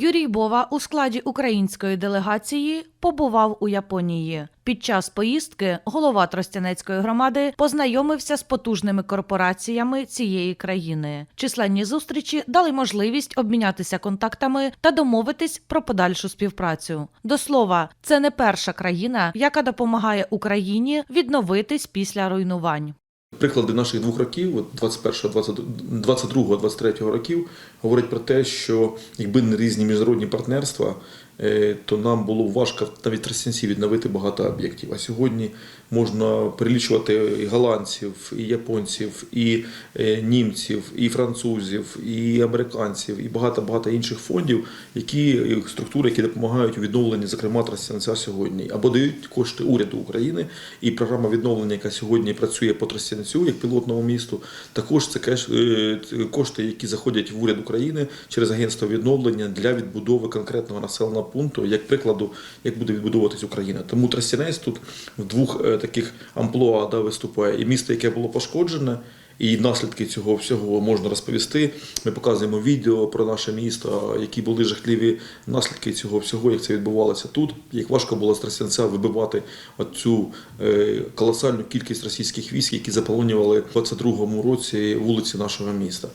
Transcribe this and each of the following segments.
Юрій Бова у складі української делегації побував у Японії. Під час поїздки голова Тростянецької громади познайомився з потужними корпораціями цієї країни. Численні зустрічі дали можливість обмінятися контактами та домовитись про подальшу співпрацю. До слова, це не перша країна, яка допомагає Україні відновитись після руйнувань. Приклади наших двох років, от 21, 22, 23 років, говорять про те, що якби не різні міжнародні партнерства, е, то нам було важко навіть тростянці відновити багато об'єктів. А сьогодні можна перелічувати і голландців, і японців, і е, німців, і французів, і американців, і багато багато інших фондів, які структури, які допомагають у відновленні, зокрема Тростянця сьогодні, або дають кошти уряду України. І програма відновлення, яка сьогодні працює по Тростянцю як пілотному місту, також це е, кошти, які заходять в уряд України через агентство відновлення для відбудови конкретного населеного пункту, як прикладу, як буде відбудовуватись Україна. Тому Тростянець тут в двох е, таких амплуа да, виступає і місто, яке було пошкоджене. І наслідки цього всього можна розповісти. Ми показуємо відео про наше місто, які були жахливі наслідки цього всього, як це відбувалося тут. Як важко було з Тростянця вибивати цю колосальну кількість російських військ, які заполонювали в 22-му році вулиці нашого міста.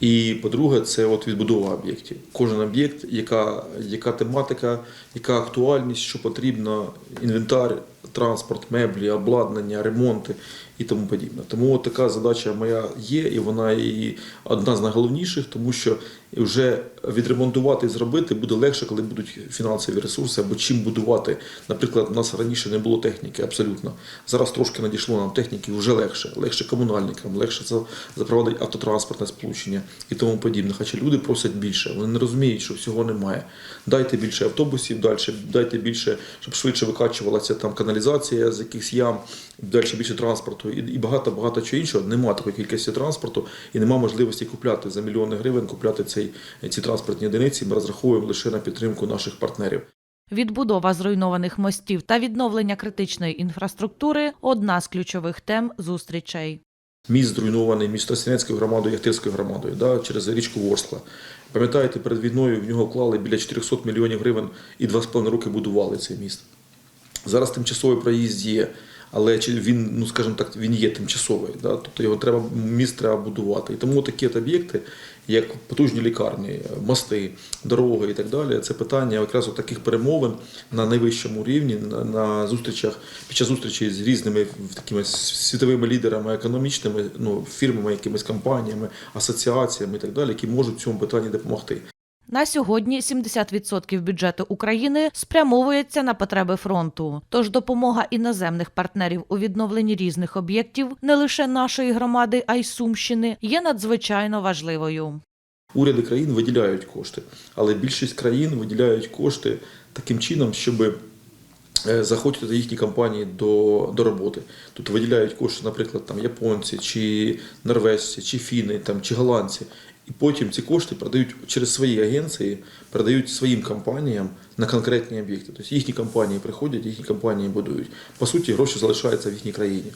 І по-друге, це от відбудова об'єктів. Кожен об'єкт, яка, яка тематика, яка актуальність, що потрібно, інвентар, транспорт, меблі, обладнання, ремонти і тому подібне. Тому от така задача моя є, і вона і одна з найголовніших, тому що вже відремонтувати і зробити буде легше, коли будуть фінансові ресурси, або чим будувати. Наприклад, у нас раніше не було техніки абсолютно. Зараз трошки надійшло нам техніки вже легше, легше комунальникам, легше запровадити автотранспортне сполучення і тому подібне. Хоча люди просять більше, вони не розуміють, що всього немає. Дайте більше автобусів, далі дайте більше, щоб швидше викачувалася там каналізація з якихось ям, далі більше транспорту і багато багато чого іншого. Нема такої кількості транспорту і нема можливості купляти за мільйони гривень, купляти цей ці транспортні одиниці. Ми розраховуємо лише на підтримку наших партнерів. Відбудова зруйнованих мостів та відновлення критичної інфраструктури одна з ключових тем зустрічей. Міст зруйнований між Тростянецькою громадою і Яхтирською громадою да, через річку Ворскла. Пам'ятаєте, перед війною в нього вклали біля 400 мільйонів гривень і 2,5 роки будували цей міст. Зараз тимчасовий проїзд є, але він, ну скажімо так, він є тимчасовий. Да? Тобто його треба міст треба будувати. І тому такі от об'єкти, як потужні лікарні, мости, дороги і так далі, це питання якраз таких перемовин на найвищому рівні, на, на зустрічах, під час зустрічей з різними такими світовими лідерами, економічними, ну, фірмами, якимись компаніями, асоціаціями і так далі, які можуть в цьому питанні допомогти. На сьогодні 70% бюджету України спрямовується на потреби фронту. Тож допомога іноземних партнерів у відновленні різних об'єктів не лише нашої громади, а й Сумщини є надзвичайно важливою. Уряди країн виділяють кошти, але більшість країн виділяють кошти таким чином, щоб е, їхні компанії до, до роботи. Тут виділяють кошти, наприклад, там японці, чи норвежці, чи фіни, там, чи голландці. І потім ці кошти продають через свої агенції, продають своїм компаніям на конкретні об'єкти. Тобто їхні компанії приходять, їхні компанії будують. По суті, гроші залишаються в їхній країні.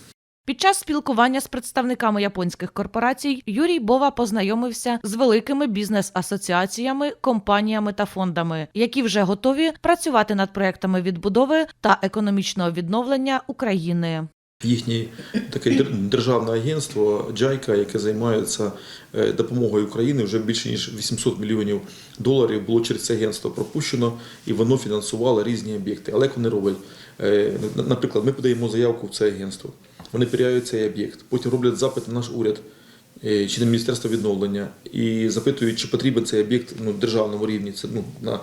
Під час спілкування з представниками японських корпорацій Юрій Бова познайомився з великими бізнес-асоціаціями, компаніями та фондами, які вже готові працювати над проектами відбудови та економічного відновлення України. Їхнє таке дер- державне агентство Джайка, яке займається е, допомогою Україні, вже більше ніж 800 мільйонів доларів було через це агентство пропущено, і воно фінансувало різні об'єкти. Але як вони роблять? Е, Наприклад, ми подаємо заявку в це агентство. Вони перевіряють цей об'єкт, потім роблять запит на наш уряд чи на Міністерство відновлення і запитують, чи потрібен цей об'єкт ну, державному рівні. Це ну на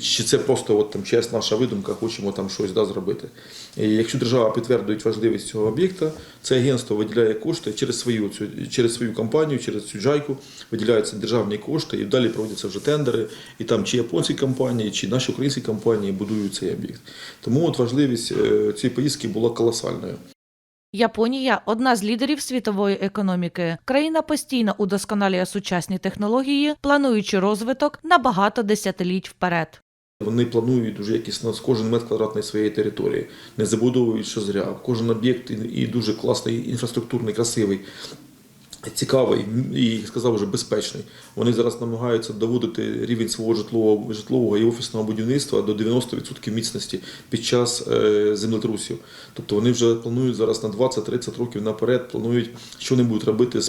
чи це просто от там чиясь наша видумка, хочемо там щось да, зробити. І якщо держава підтвердує важливість цього об'єкта, це агентство виділяє кошти через свою цю через свою компанію, через цю джайку виділяються державні кошти, і далі проводяться вже тендери, і там чи японські компанії, чи наші українські компанії будують цей об'єкт. Тому от важливість е, цієї поїздки була колосальною. Японія одна з лідерів світової економіки. Країна постійно удосконалює сучасні технології, плануючи розвиток на багато десятиліть вперед. Вони планують дуже якісно з кожен метр квадратний своєї території, не забудовують що зря. Кожен об'єкт і дуже класний, інфраструктурний, красивий. Цікавий і сказав вже безпечний. Вони зараз намагаються доводити рівень свого житлового житлового і офісного будівництва до 90% міцності під час е, землетрусів. Тобто вони вже планують зараз на 20-30 років наперед, планують, що вони будуть робити з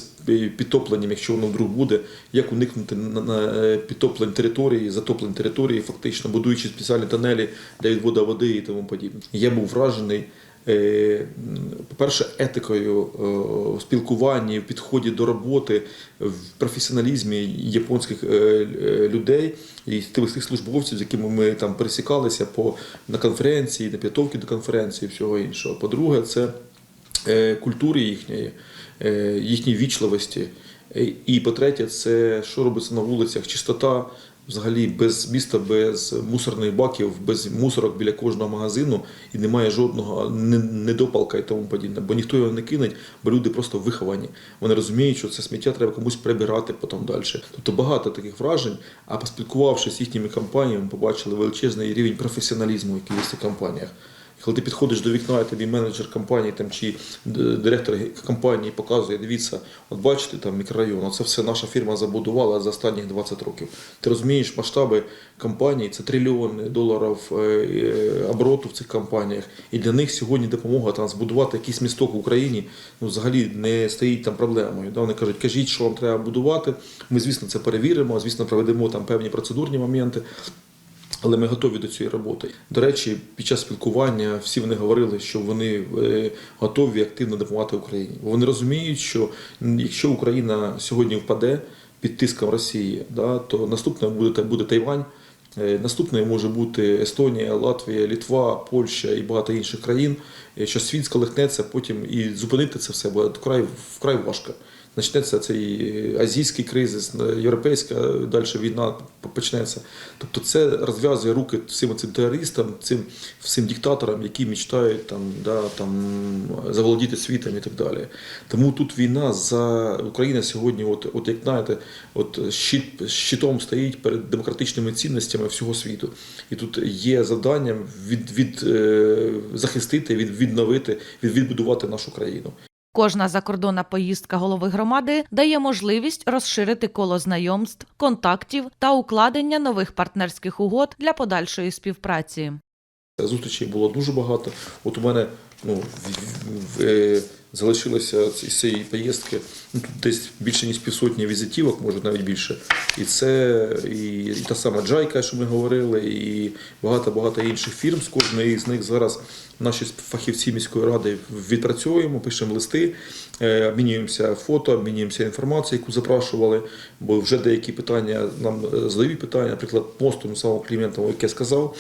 підтопленням, якщо воно вдруг буде, як уникнути на, е, підтоплень території, затоплень території, фактично будуючи спеціальні тунелі для відводу води і тому подібне. Я був вражений. Е, По-перше, етикою е, в спілкуванні, в підході до роботи, в професіоналізмі японських е, е, людей і тих службовців, з якими ми там пересікалися по на конференції, на підготовки до конференції, всього іншого. По-друге, це е, культури їхньої, е, їхньої вічливості. Е, І по-третє, це що робиться на вулицях, чистота. Взагалі без міста, без мусорних баків, без мусорок біля кожного магазину і немає жодного недопалка і тому подібне. Бо ніхто його не кинеть, бо люди просто виховані. Вони розуміють, що це сміття треба комусь прибирати потім далі. Тобто багато таких вражень. А поспілкувавшись з їхніми компаніями, побачили величезний рівень професіоналізму, який є в компаніях. Коли ти підходиш до вікна, і тобі менеджер компанії там, чи директор компанії показує, дивіться, от бачите, там мікрорайон, це все наша фірма забудувала за останніх 20 років. Ти розумієш масштаби компанії, це трильйони доларів е, е, обороту в цих компаніях. І для них сьогодні допомога там збудувати якийсь місток в Україні ну, взагалі не стоїть там проблемою. Да? Вони кажуть, кажіть, що вам треба будувати. Ми, звісно, це перевіримо, звісно, проведемо там певні процедурні моменти. Але ми готові до цієї роботи. До речі, під час спілкування всі вони говорили, що вони е, готові активно допомагати Україні. Вони розуміють, що якщо Україна сьогодні впаде під тиском Росії, да, то наступною буде, буде Тайвань. е, Наступною може бути Естонія, Латвія, Літва, Польща і багато інших країн. е, Що світ сколихнеться потім і зупинити це все буде вкрай, вкрай важко. Почнеться цей азійський кризис, європейська далі війна почнеться. Тобто це розв'язує руки всім цим терористам, цим всім диктаторам, які мечтають там, да, там, заволодіти світом і так далі. Тому тут війна за Україна сьогодні, от, от як знаєте, от щит, щитом стоїть перед демократичними цінностями всього світу. І тут є завданням від, від, е, захистити, від, відновити, від, відбудувати нашу країну. Кожна закордонна поїздка голови громади дає можливість розширити коло знайомств, контактів та укладення нових партнерських угод для подальшої співпраці. Зустрічей було дуже багато. От у мене ну, в, е, залишилося з цієї поїздки ну, тут десь більше ніж півсотні візитівок, може навіть більше. І це і, і та сама Джайка, що ми говорили, і багато-багато інших фірм. З кожної з них зараз наші фахівці міської ради відпрацьовуємо, пишемо листи, е, обмінюємося фото, обмінюємося інформацією, яку запрашували, бо вже деякі питання нам е, задають питання, наприклад, мосту ну, самого клієнта, як я сказав.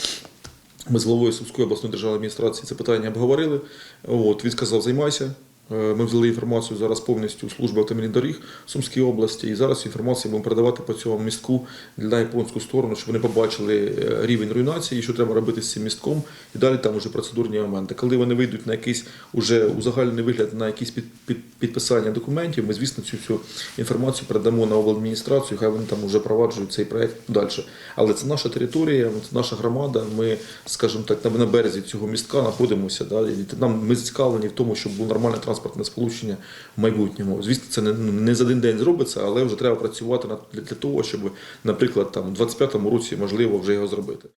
Ми з головою Сумської обласної державної адміністрації це питання обговорили. От, він сказав, займайся. Е, Ми взяли інформацію зараз повністю у служби автомобільних доріг Сумської області, і зараз інформацію будемо передавати по цьому містку на японську сторону, щоб вони побачили е, рівень руйнації, що треба робити з цим містком, і далі там вже процедурні моменти. Коли вони вийдуть на якийсь уже узагальний вигляд на якісь під, під, підписання документів, ми, звісно, цю всю інформацію передамо на обладміністрацію, хай вони там вже проваджують цей проект далі. Але це наша територія, це наша громада. Ми, скажімо так, на- березі цього містка знаходимося. Да, і нам ми зацікавлені в тому, щоб було нормальне транспортне сполучення в майбутньому. Звісно, це не, ну, не за один день зробиться, але вже треба працювати для того, щоб, наприклад, там у 25-му році можливо вже його зробити.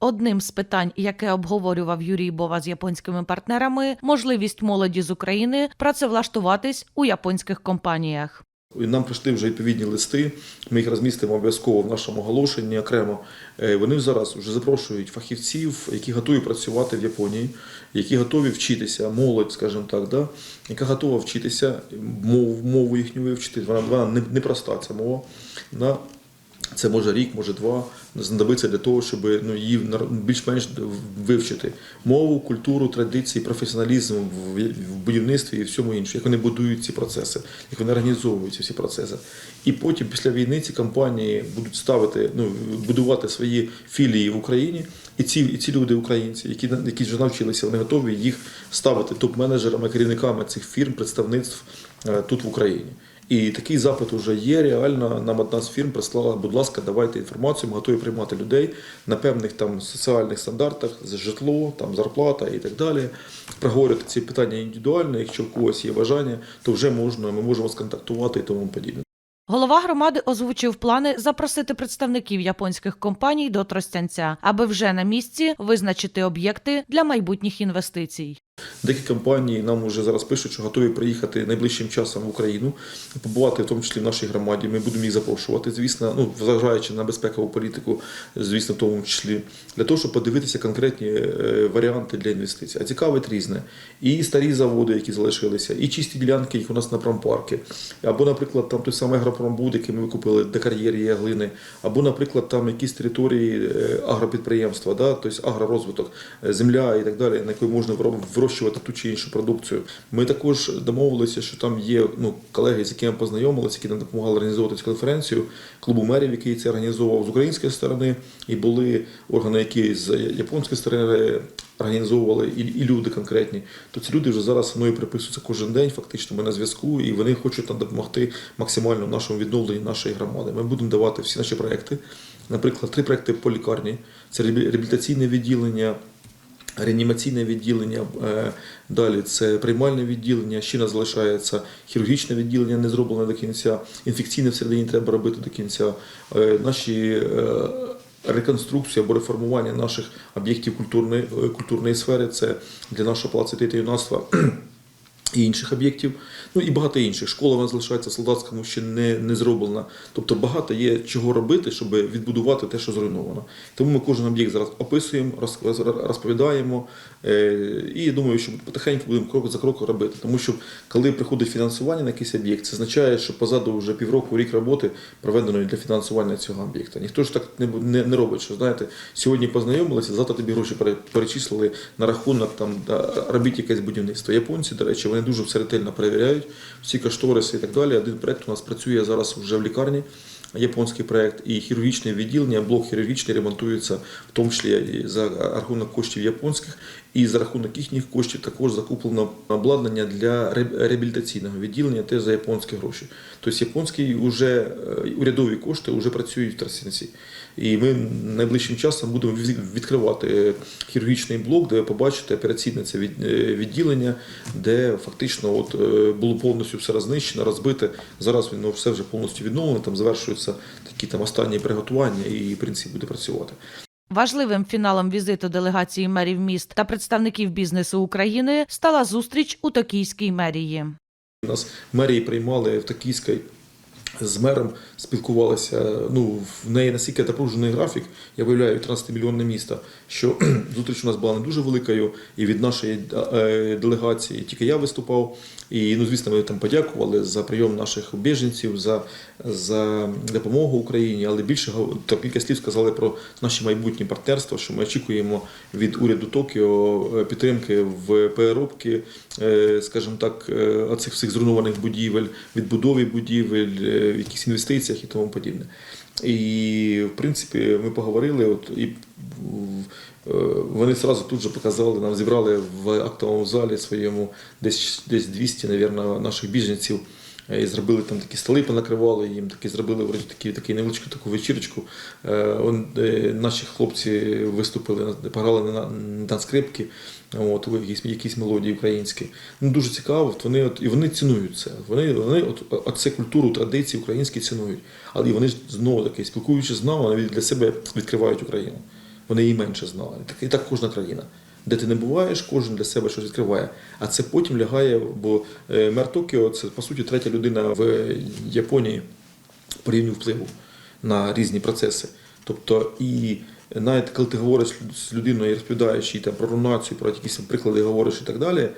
Одним з питань, яке обговорював Юрій Бова з японськими партнерами, можливість молоді з України працевлаштуватись у японських компаніях. Нам прийшли вже відповідні листи. Ми їх розмістимо обов'язково в нашому оголошенні окремо. Е, Вони зараз вже запрошують фахівців, які готові працювати в Японії, які готові вчитися, молодь, скажімо так, да? яка готова вчитися, мову, мову їхню вивчити. Вона, вона не- непроста ця мова. Да? Це може рік, може два, знадобиться для того, щоб ну, її більш-менш вивчити. Мову, культуру, традиції, професіоналізм в, будівництві і всьому іншому, як вони будують ці процеси, як вони організовують ці всі процеси. І потім, після війни, ці компанії будуть ставити, ну, будувати свої філії в Україні. І ці, і ці люди, українці, які, які вже навчилися, вони готові їх ставити топ-менеджерами, керівниками цих фірм, представництв е, тут в Україні. І такий запит вже є. Реально нам одна з фірм прислала, будь ласка, давайте інформацію, ми готові приймати людей на певних там соціальних стандартах, з житло, там зарплата і так далі. Проговорювати ці питання індивідуально. Якщо в когось є бажання, то вже можна, ми можемо сконтактувати і тому подібне. Голова громади озвучив плани запросити представників японських компаній до Тростянця, аби вже на місці визначити об'єкти для майбутніх інвестицій. Деякі компанії нам вже зараз пишуть, що готові приїхати найближчим часом в Україну, побувати в тому числі в нашій громаді. Ми будемо їх запрошувати, звісно, ну зважаючи на безпекову політику, звісно, в тому числі для того, щоб подивитися конкретні е, варіанти для інвестицій. А цікавить різне. І старі заводи, які залишилися, і чисті ділянки, які у нас на промпарки, або, наприклад, там той самий агропромбуд, який ми викупили, де кар'єр є глини, або, наприклад, там якісь території е, агропідприємства, да, тобто агророзвиток, е, земля і так далі, на якої можна виро- вирощувати ту чи іншу продукцію. Ми також домовилися, що там є ну, колеги, з якими познайомилися, які нам допомагали організовувати цю конференцію, клубу мерів, який це організовував з української сторони, і були органи, які з японської сторони організовували, і, і люди конкретні. То ці люди вже зараз мною приписуються кожен день, фактично ми на зв'язку, і вони хочуть нам допомогти максимально в нашому відновленні нашої громади. Ми будемо давати всі наші проекти. Наприклад, три проекти по лікарні: це реабілітаційне відділення. Реанімаційне відділення, е, далі це приймальне відділення, ще не залишається хірургічне відділення, не зроблене до кінця. Інфекційне всередині треба робити до кінця. Е, Наші е, реконструкція або реформування наших об'єктів культурної, культурної сфери це для нашого палацу дітей юнацтва. І інших об'єктів, ну і багато інших. Школа вона залишається в солдатському ще не, не зроблена. Тобто багато є чого робити, щоб відбудувати те, що зруйновано. Тому ми кожен об'єкт зараз описуємо, роз- роз- розповідаємо. Е, і думаю, що потихеньку будемо крок за кроком робити. Тому що коли приходить фінансування на якийсь об'єкт, це означає, що позаду вже півроку, рік роботи проведеної для фінансування цього об'єкта. Ніхто ж так не, не, не робить, що знаєте, сьогодні познайомилися, завтра тобі гроші пере- перечислили на рахунок там да, робіть якесь будівництво. Японці, до речі, вони дуже все ретельно перевіряють всі кошториси і так далі. Один проект у нас працює зараз вже в лікарні. Японський проект і хірургічне відділення, блок хірургічний ремонтується в тому числі за рахунок коштів японських, і за рахунок їхніх коштів також закуплено обладнання для реабілітаційного відділення теж за японські гроші. Тобто японські вже е, урядові кошти вже працюють в Тростянці. І ми найближчим часом будемо відкривати е, хірургічний блок, де ви побачите операційне це е, відділення, де фактично от було повністю все рознищено, розбите. Зараз воно все вже повністю відновлено, там завершуються такі там останні приготування і в принципі буде працювати. Важливим фіналом візиту делегації мерів міст та представників бізнесу України стала зустріч у Токійській мерії. Нас мерії приймали в Токійській з мером, спілкувалися. Ну, в неї настільки напружений графік, я виявляю 13-мільйонне місто, що зустріч у нас була не дуже великою, і від нашої е, делегації тільки я виступав. І, ну, звісно, ми там подякували за прийом наших біженців, за, за допомогу Україні, але більше гов- та кілька слів сказали про наші майбутні партнерства, що ми очікуємо від уряду Токіо е, підтримки в переробки, е, скажімо так, оцих всіх зруйнованих будівель, відбудові будівель, в якихось інвестиціях і тому подібне. І в принципі ми поговорили, от і е, вони одразу тут же показали, нам зібрали в актовому залі своєму десь десь 200, навірно, наших біженців. е, І зробили там такі столи, понакривали їм, такі зробили вроді такі, такі невеличку таку вечірочку. Е, е, наші хлопці виступили, пограли на, на скрипки, от, якісь, якісь мелодії українські. Ну, дуже цікаво, от вони, от, і вони цінують це. Вони, вони от, от це культуру, традиції українські цінують. Але вони ж знову таки, спілкуючись з нами, вони для себе відкривають Україну. Вони її менше знали. Так, і так кожна країна. Де ти не буваєш, кожен для себе щось відкриває. А це потім лягає, бо е, мер Токіо це по суті третя людина в Японії по рівню впливу на різні процеси. Тобто, і навіть коли ти говориш з людиною і розповідаєш їй там про рунацію, про якісь приклади говориш і так далі,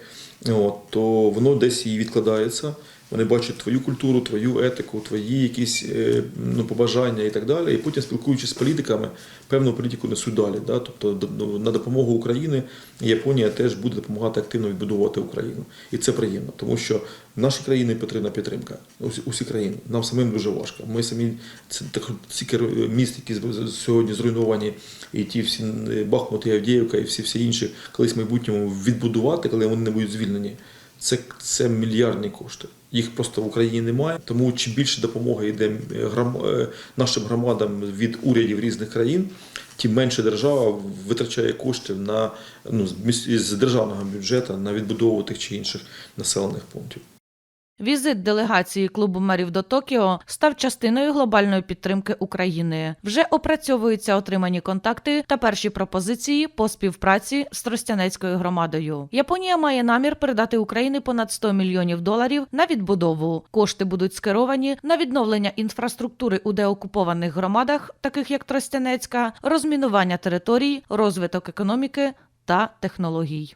от, то воно десь і відкладається. Вони бачать твою культуру, твою етику, твої якісь е, ну, побажання і так далі. І потім, спілкуючись з політиками, певну політику несуть далі. Да? Тобто до- на допомогу України Японія теж буде допомагати активно відбудувати Україну. І це приємно, тому що наші країни потрібна підтримка. Усі, країни. Нам самим дуже важко. Ми самі це так стільки міст, які сьогодні зруйновані, і ті всі е, Бахмут і Авдіївка, і всі всі інші, колись в майбутньому відбудувати, коли вони не будуть звільнені. Це, це мільярдні кошти. Їх просто в Україні немає. Тому чим більше допомоги йде е, е, нашим громадам від урядів різних країн, тим менше держава витрачає коштів на ну з державного бюджету на відбудову тих чи інших населених пунктів. Візит делегації клубу мерів до Токіо став частиною глобальної підтримки України. Вже опрацьовуються отримані контакти та перші пропозиції по співпраці з Тростянецькою громадою. Японія має намір передати Україні понад 100 мільйонів доларів на відбудову. Кошти будуть скеровані на відновлення інфраструктури у деокупованих громадах, таких як Тростянецька, розмінування територій, розвиток економіки та технологій.